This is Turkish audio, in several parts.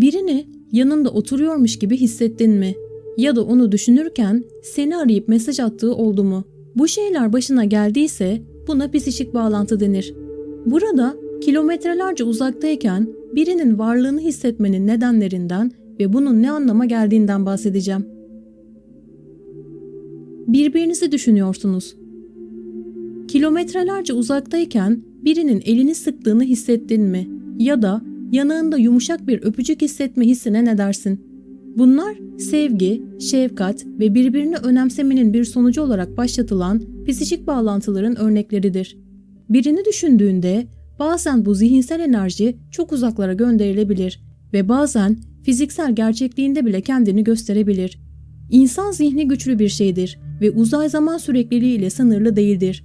Birini yanında oturuyormuş gibi hissettin mi? Ya da onu düşünürken seni arayıp mesaj attığı oldu mu? Bu şeyler başına geldiyse buna psikik bağlantı denir. Burada kilometrelerce uzaktayken birinin varlığını hissetmenin nedenlerinden ve bunun ne anlama geldiğinden bahsedeceğim. Birbirinizi düşünüyorsunuz. Kilometrelerce uzaktayken birinin elini sıktığını hissettin mi? Ya da yanağında yumuşak bir öpücük hissetme hissine ne dersin? Bunlar sevgi, şefkat ve birbirini önemsemenin bir sonucu olarak başlatılan psikik bağlantıların örnekleridir. Birini düşündüğünde bazen bu zihinsel enerji çok uzaklara gönderilebilir ve bazen fiziksel gerçekliğinde bile kendini gösterebilir. İnsan zihni güçlü bir şeydir ve uzay zaman sürekliliği ile sınırlı değildir.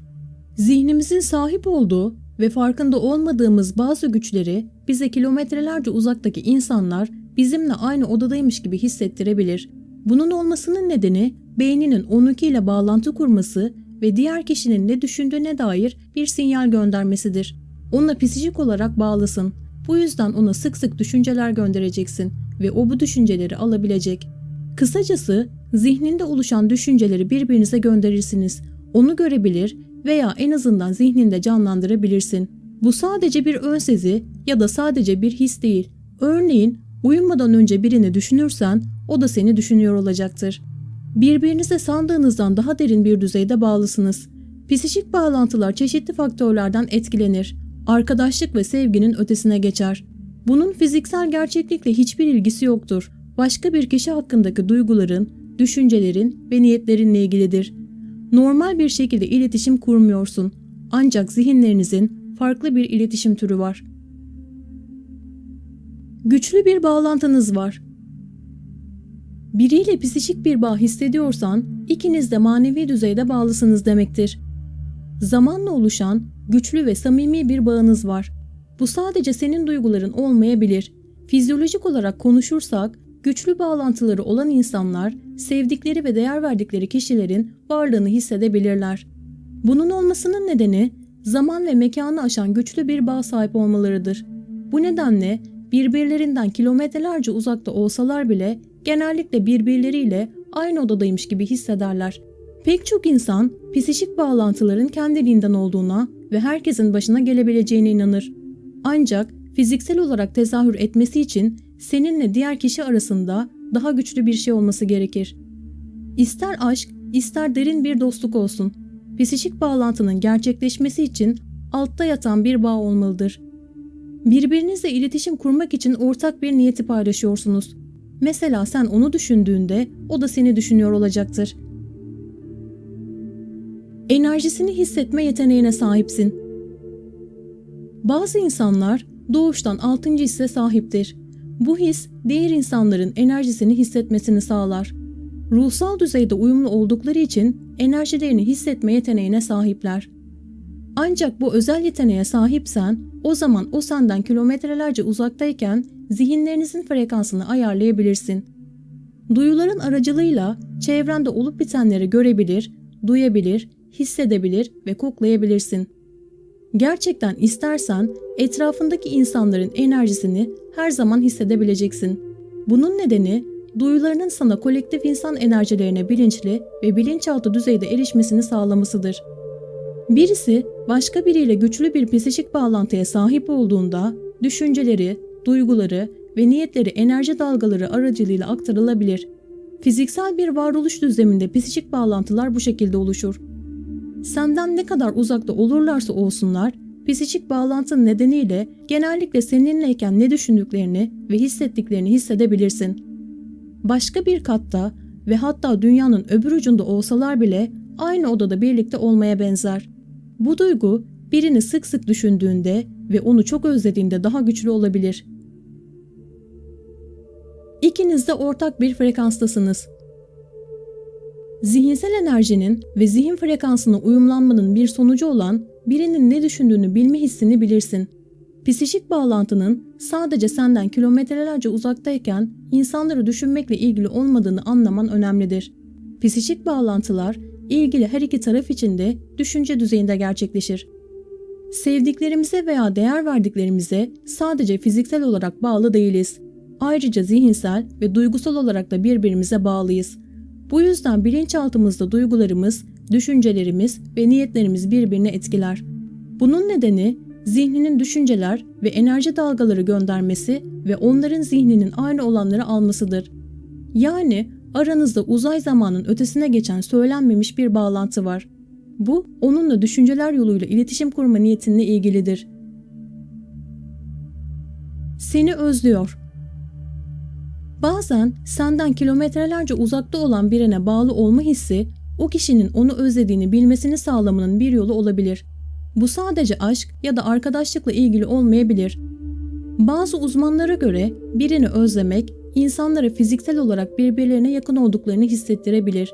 Zihnimizin sahip olduğu ve farkında olmadığımız bazı güçleri bize kilometrelerce uzaktaki insanlar bizimle aynı odadaymış gibi hissettirebilir. Bunun olmasının nedeni beyninin onunki ile bağlantı kurması ve diğer kişinin ne düşündüğüne dair bir sinyal göndermesidir. Ona psikolojik olarak bağlısın. Bu yüzden ona sık sık düşünceler göndereceksin ve o bu düşünceleri alabilecek. Kısacası zihninde oluşan düşünceleri birbirinize gönderirsiniz. Onu görebilir veya en azından zihninde canlandırabilirsin. Bu sadece bir ön sezi ya da sadece bir his değil. Örneğin uyumadan önce birini düşünürsen o da seni düşünüyor olacaktır. Birbirinize sandığınızdan daha derin bir düzeyde bağlısınız. Psikik bağlantılar çeşitli faktörlerden etkilenir. Arkadaşlık ve sevginin ötesine geçer. Bunun fiziksel gerçeklikle hiçbir ilgisi yoktur. Başka bir kişi hakkındaki duyguların, düşüncelerin ve niyetlerinle ilgilidir. Normal bir şekilde iletişim kurmuyorsun. Ancak zihinlerinizin farklı bir iletişim türü var. Güçlü bir bağlantınız var. Biriyle psikik bir bağ hissediyorsan ikiniz de manevi düzeyde bağlısınız demektir. Zamanla oluşan güçlü ve samimi bir bağınız var. Bu sadece senin duyguların olmayabilir. Fizyolojik olarak konuşursak güçlü bağlantıları olan insanlar sevdikleri ve değer verdikleri kişilerin varlığını hissedebilirler. Bunun olmasının nedeni zaman ve mekanı aşan güçlü bir bağ sahip olmalarıdır. Bu nedenle birbirlerinden kilometrelerce uzakta olsalar bile genellikle birbirleriyle aynı odadaymış gibi hissederler. Pek çok insan psikik bağlantıların kendiliğinden olduğuna ve herkesin başına gelebileceğine inanır. Ancak fiziksel olarak tezahür etmesi için seninle diğer kişi arasında daha güçlü bir şey olması gerekir. İster aşk, ister derin bir dostluk olsun. Psikik bağlantının gerçekleşmesi için altta yatan bir bağ olmalıdır. Birbirinizle iletişim kurmak için ortak bir niyeti paylaşıyorsunuz. Mesela sen onu düşündüğünde o da seni düşünüyor olacaktır. Enerjisini hissetme yeteneğine sahipsin. Bazı insanlar doğuştan altıncı hisse sahiptir. Bu his diğer insanların enerjisini hissetmesini sağlar. Ruhsal düzeyde uyumlu oldukları için enerjilerini hissetme yeteneğine sahipler. Ancak bu özel yeteneğe sahipsen o zaman o senden kilometrelerce uzaktayken zihinlerinizin frekansını ayarlayabilirsin. Duyuların aracılığıyla çevrende olup bitenleri görebilir, duyabilir, hissedebilir ve koklayabilirsin. Gerçekten istersen etrafındaki insanların enerjisini her zaman hissedebileceksin. Bunun nedeni duyularının sana kolektif insan enerjilerine bilinçli ve bilinçaltı düzeyde erişmesini sağlamasıdır. Birisi başka biriyle güçlü bir psikik bağlantıya sahip olduğunda düşünceleri, duyguları ve niyetleri enerji dalgaları aracılığıyla aktarılabilir. Fiziksel bir varoluş düzleminde psikik bağlantılar bu şekilde oluşur. Senden ne kadar uzakta olurlarsa olsunlar, psikik bağlantın nedeniyle genellikle seninleyken ne düşündüklerini ve hissettiklerini hissedebilirsin. Başka bir katta ve hatta dünyanın öbür ucunda olsalar bile aynı odada birlikte olmaya benzer. Bu duygu birini sık sık düşündüğünde ve onu çok özlediğinde daha güçlü olabilir. İkiniz de ortak bir frekanstasınız. Zihinsel enerjinin ve zihin frekansına uyumlanmanın bir sonucu olan birinin ne düşündüğünü bilme hissini bilirsin. Psikik bağlantının sadece senden kilometrelerce uzaktayken insanları düşünmekle ilgili olmadığını anlaman önemlidir. Psikik bağlantılar ilgili her iki taraf için de düşünce düzeyinde gerçekleşir. Sevdiklerimize veya değer verdiklerimize sadece fiziksel olarak bağlı değiliz. Ayrıca zihinsel ve duygusal olarak da birbirimize bağlıyız. Bu yüzden bilinçaltımızda duygularımız, düşüncelerimiz ve niyetlerimiz birbirini etkiler. Bunun nedeni zihninin düşünceler ve enerji dalgaları göndermesi ve onların zihninin aynı olanları almasıdır. Yani aranızda uzay zamanın ötesine geçen söylenmemiş bir bağlantı var. Bu onunla düşünceler yoluyla iletişim kurma niyetinle ilgilidir. Seni özlüyor. Bazen senden kilometrelerce uzakta olan birine bağlı olma hissi o kişinin onu özlediğini bilmesini sağlamanın bir yolu olabilir. Bu sadece aşk ya da arkadaşlıkla ilgili olmayabilir. Bazı uzmanlara göre birini özlemek insanlara fiziksel olarak birbirlerine yakın olduklarını hissettirebilir.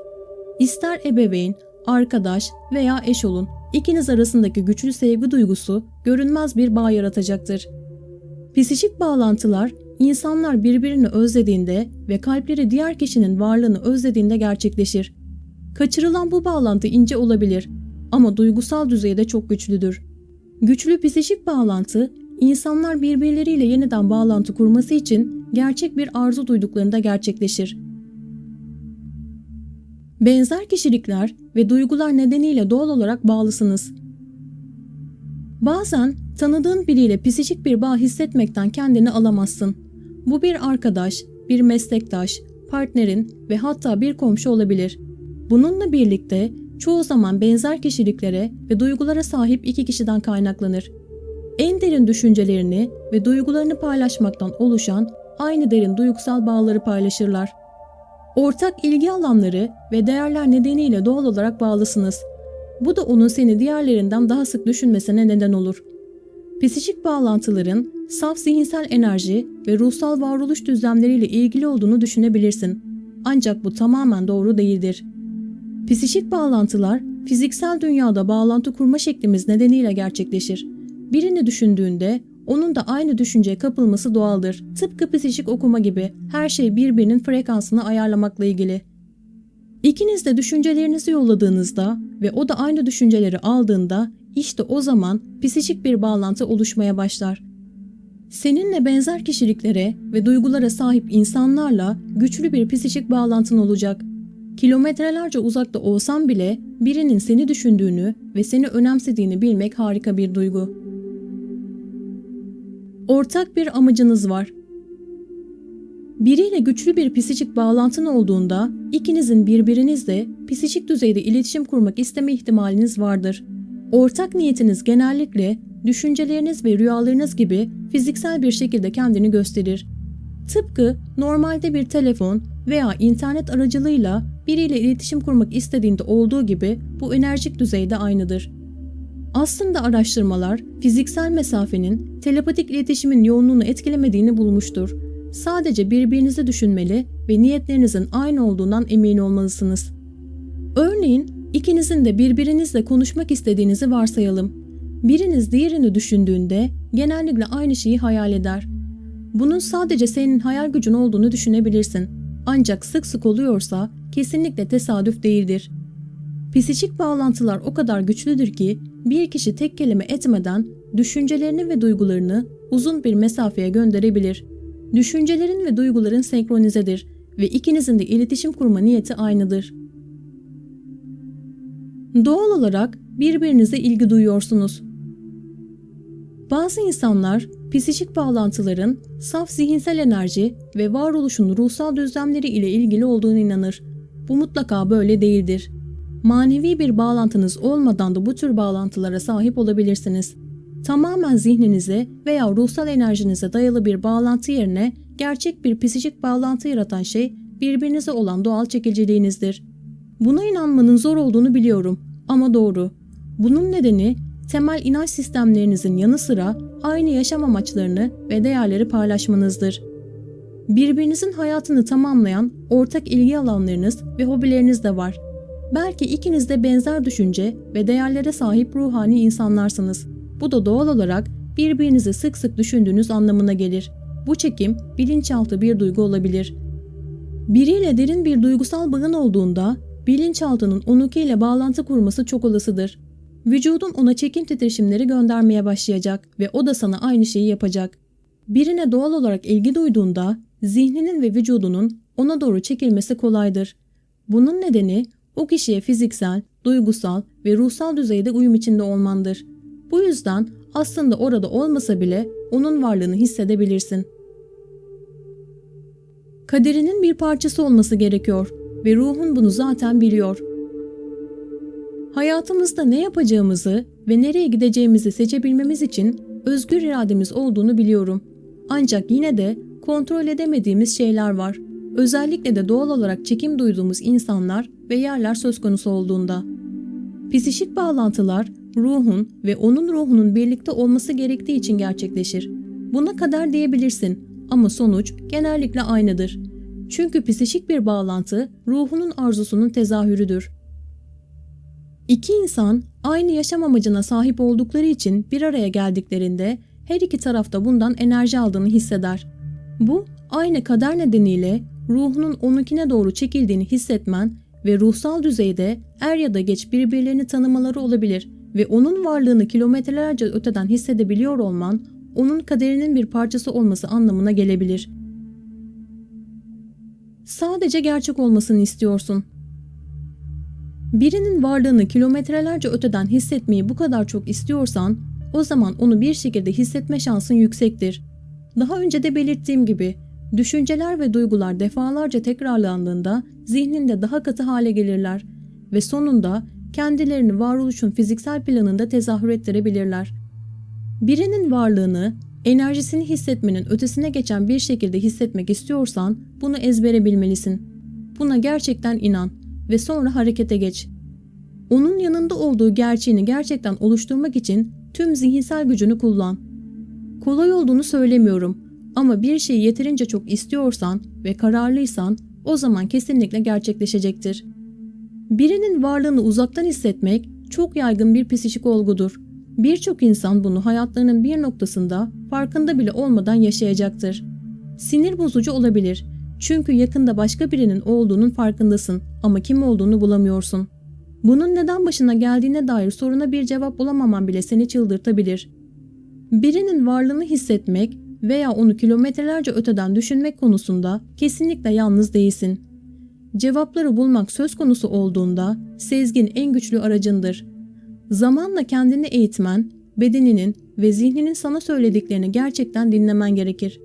İster ebeveyn, arkadaş veya eş olun, ikiniz arasındaki güçlü sevgi duygusu görünmez bir bağ yaratacaktır. Psikik bağlantılar insanlar birbirini özlediğinde ve kalpleri diğer kişinin varlığını özlediğinde gerçekleşir. Kaçırılan bu bağlantı ince olabilir ama duygusal düzeyde çok güçlüdür. Güçlü psikik bağlantı insanlar birbirleriyle yeniden bağlantı kurması için gerçek bir arzu duyduklarında gerçekleşir. Benzer kişilikler ve duygular nedeniyle doğal olarak bağlısınız. Bazen tanıdığın biriyle psikik bir bağ hissetmekten kendini alamazsın. Bu bir arkadaş, bir meslektaş, partnerin ve hatta bir komşu olabilir. Bununla birlikte çoğu zaman benzer kişiliklere ve duygulara sahip iki kişiden kaynaklanır. En derin düşüncelerini ve duygularını paylaşmaktan oluşan aynı derin duygusal bağları paylaşırlar. Ortak ilgi alanları ve değerler nedeniyle doğal olarak bağlısınız. Bu da onun seni diğerlerinden daha sık düşünmesine neden olur. Psikik bağlantıların saf zihinsel enerji ve ruhsal varoluş düzlemleriyle ilgili olduğunu düşünebilirsin. Ancak bu tamamen doğru değildir. Psikik bağlantılar fiziksel dünyada bağlantı kurma şeklimiz nedeniyle gerçekleşir. Birini düşündüğünde onun da aynı düşünceye kapılması doğaldır. Tıpkı psikik okuma gibi her şey birbirinin frekansını ayarlamakla ilgili. İkiniz de düşüncelerinizi yolladığınızda ve o da aynı düşünceleri aldığında işte o zaman psikik bir bağlantı oluşmaya başlar. Seninle benzer kişiliklere ve duygulara sahip insanlarla güçlü bir psikik bağlantın olacak. Kilometrelerce uzakta olsan bile birinin seni düşündüğünü ve seni önemsediğini bilmek harika bir duygu. Ortak bir amacınız var. Biriyle güçlü bir psikik bağlantın olduğunda ikinizin birbirinizle psikik düzeyde iletişim kurmak isteme ihtimaliniz vardır. Ortak niyetiniz genellikle düşünceleriniz ve rüyalarınız gibi fiziksel bir şekilde kendini gösterir. Tıpkı normalde bir telefon veya internet aracılığıyla biriyle iletişim kurmak istediğinde olduğu gibi bu enerjik düzeyde aynıdır. Aslında araştırmalar fiziksel mesafenin telepatik iletişimin yoğunluğunu etkilemediğini bulmuştur. Sadece birbirinizi düşünmeli ve niyetlerinizin aynı olduğundan emin olmalısınız. Örneğin ikinizin de birbirinizle konuşmak istediğinizi varsayalım. Biriniz diğerini düşündüğünde genellikle aynı şeyi hayal eder. Bunun sadece senin hayal gücün olduğunu düşünebilirsin. Ancak sık sık oluyorsa kesinlikle tesadüf değildir. Psikik bağlantılar o kadar güçlüdür ki bir kişi tek kelime etmeden düşüncelerini ve duygularını uzun bir mesafeye gönderebilir. Düşüncelerin ve duyguların senkronizedir ve ikinizin de iletişim kurma niyeti aynıdır. Doğal olarak birbirinize ilgi duyuyorsunuz. Bazı insanlar psikik bağlantıların saf zihinsel enerji ve varoluşun ruhsal düzlemleri ile ilgili olduğunu inanır. Bu mutlaka böyle değildir. Manevi bir bağlantınız olmadan da bu tür bağlantılara sahip olabilirsiniz. Tamamen zihninize veya ruhsal enerjinize dayalı bir bağlantı yerine gerçek bir psikik bağlantı yaratan şey birbirinize olan doğal çekiciliğinizdir. Buna inanmanın zor olduğunu biliyorum ama doğru. Bunun nedeni temel inanç sistemlerinizin yanı sıra aynı yaşam amaçlarını ve değerleri paylaşmanızdır. Birbirinizin hayatını tamamlayan ortak ilgi alanlarınız ve hobileriniz de var. Belki ikiniz de benzer düşünce ve değerlere sahip ruhani insanlarsınız. Bu da doğal olarak birbirinizi sık sık düşündüğünüz anlamına gelir. Bu çekim bilinçaltı bir duygu olabilir. Biriyle derin bir duygusal bağın olduğunda bilinçaltının onunkiyle bağlantı kurması çok olasıdır. Vücudun ona çekim titreşimleri göndermeye başlayacak ve o da sana aynı şeyi yapacak. Birine doğal olarak ilgi duyduğunda zihninin ve vücudunun ona doğru çekilmesi kolaydır. Bunun nedeni o kişiye fiziksel, duygusal ve ruhsal düzeyde uyum içinde olmandır. Bu yüzden aslında orada olmasa bile onun varlığını hissedebilirsin. Kaderinin bir parçası olması gerekiyor ve ruhun bunu zaten biliyor. Hayatımızda ne yapacağımızı ve nereye gideceğimizi seçebilmemiz için özgür irademiz olduğunu biliyorum. Ancak yine de kontrol edemediğimiz şeyler var. Özellikle de doğal olarak çekim duyduğumuz insanlar ve yerler söz konusu olduğunda. Psişik bağlantılar ruhun ve onun ruhunun birlikte olması gerektiği için gerçekleşir. Buna kadar diyebilirsin ama sonuç genellikle aynıdır. Çünkü psişik bir bağlantı ruhunun arzusunun tezahürüdür. İki insan aynı yaşam amacına sahip oldukları için bir araya geldiklerinde her iki tarafta bundan enerji aldığını hisseder. Bu aynı kader nedeniyle ruhunun onunkine doğru çekildiğini hissetmen ve ruhsal düzeyde er ya da geç birbirlerini tanımaları olabilir ve onun varlığını kilometrelerce öteden hissedebiliyor olman onun kaderinin bir parçası olması anlamına gelebilir. Sadece gerçek olmasını istiyorsun. Birinin varlığını kilometrelerce öteden hissetmeyi bu kadar çok istiyorsan, o zaman onu bir şekilde hissetme şansın yüksektir. Daha önce de belirttiğim gibi, düşünceler ve duygular defalarca tekrarlandığında zihninde daha katı hale gelirler ve sonunda kendilerini varoluşun fiziksel planında tezahür ettirebilirler. Birinin varlığını, enerjisini hissetmenin ötesine geçen bir şekilde hissetmek istiyorsan bunu ezbere bilmelisin. Buna gerçekten inan ve sonra harekete geç. Onun yanında olduğu gerçeğini gerçekten oluşturmak için tüm zihinsel gücünü kullan. Kolay olduğunu söylemiyorum ama bir şeyi yeterince çok istiyorsan ve kararlıysan o zaman kesinlikle gerçekleşecektir. Birinin varlığını uzaktan hissetmek çok yaygın bir psikik olgudur. Birçok insan bunu hayatlarının bir noktasında farkında bile olmadan yaşayacaktır. Sinir bozucu olabilir. Çünkü yakında başka birinin olduğunun farkındasın ama kim olduğunu bulamıyorsun. Bunun neden başına geldiğine dair soruna bir cevap bulamaman bile seni çıldırtabilir. Birinin varlığını hissetmek veya onu kilometrelerce öteden düşünmek konusunda kesinlikle yalnız değilsin. Cevapları bulmak söz konusu olduğunda sezgin en güçlü aracındır. Zamanla kendini eğitmen, bedeninin ve zihninin sana söylediklerini gerçekten dinlemen gerekir.